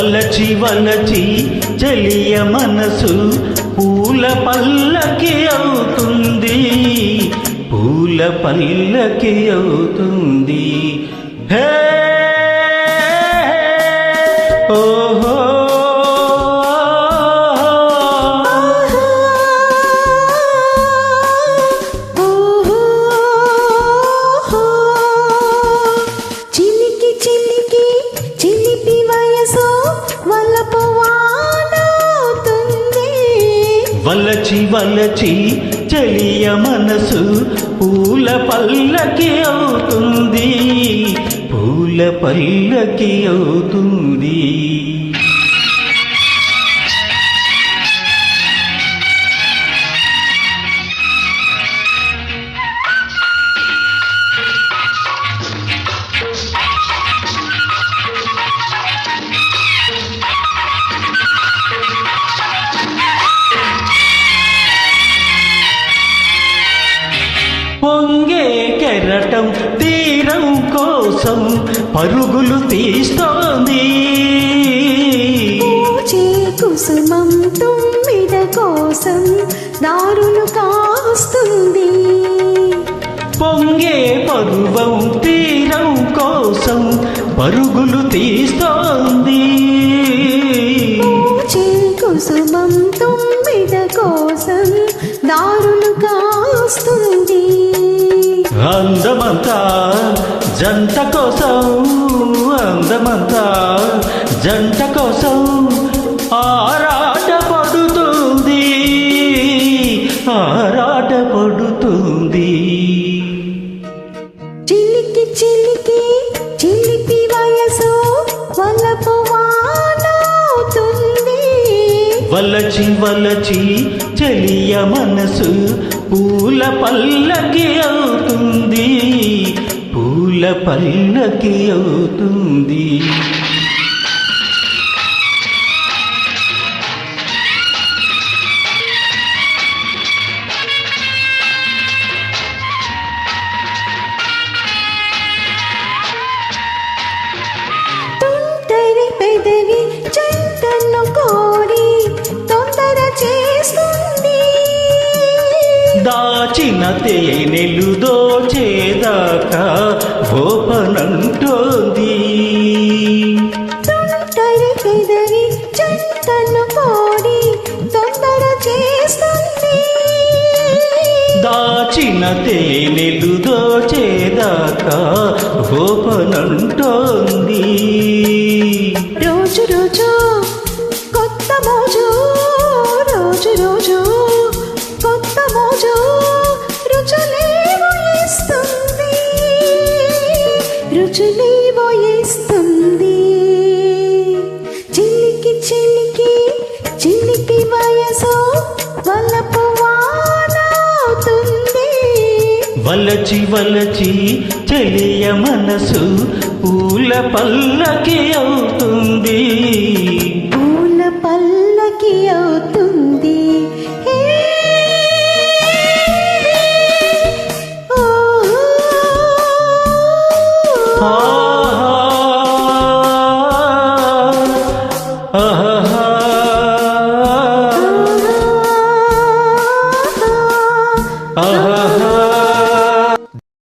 వలచి వలచి చలియ మనసు పూల పల్లకి అవుతుంది. పూల పల్లకి అవుతుంది. హే. ఓహో. వలచి వలచి చలియ మనసు పూల పల్లకి అవుతుంది. పూల పల్లకి అవుతుంది. కెరటం తీరం కోసం పరుగులు తీస్తోంది. కుసుమం తుమ్మిద కోసం దారులు కాస్తుంది పొంగే పరువం తీరం కోసం పరుగులు తీస్తోంది. కుసుమం తుమ్మిద కోసం దారులు అందమంతా జంట కోసం అందమంతా జంట కోసం ఆరాట పడుతుంది ఆరాట పడుతుంది. చిలికి చిలికి చిలిపి వయసు వలపు వలచి వలచి చెలియ మనసు పూల పల్లకి అవుతుంది. పూల పల్లకి అవుతుంది. దాచిన తేనెలు దోచేదాకా ఓపనంటోంది దాచిన తేనెలు దోచేదాకా ఓపనంటోంది రోజు రోజు కొత్త మోజు రోజు రోజు కొత్త మోజు. రుచులేవో ఇస్తుంది. రుచులేవో చిలికి చిలికి వయసు వలపు వానవుతుంది. వలచి వలచి చెలియ మనసు పూల పల్లకి అవుతుంది. Baha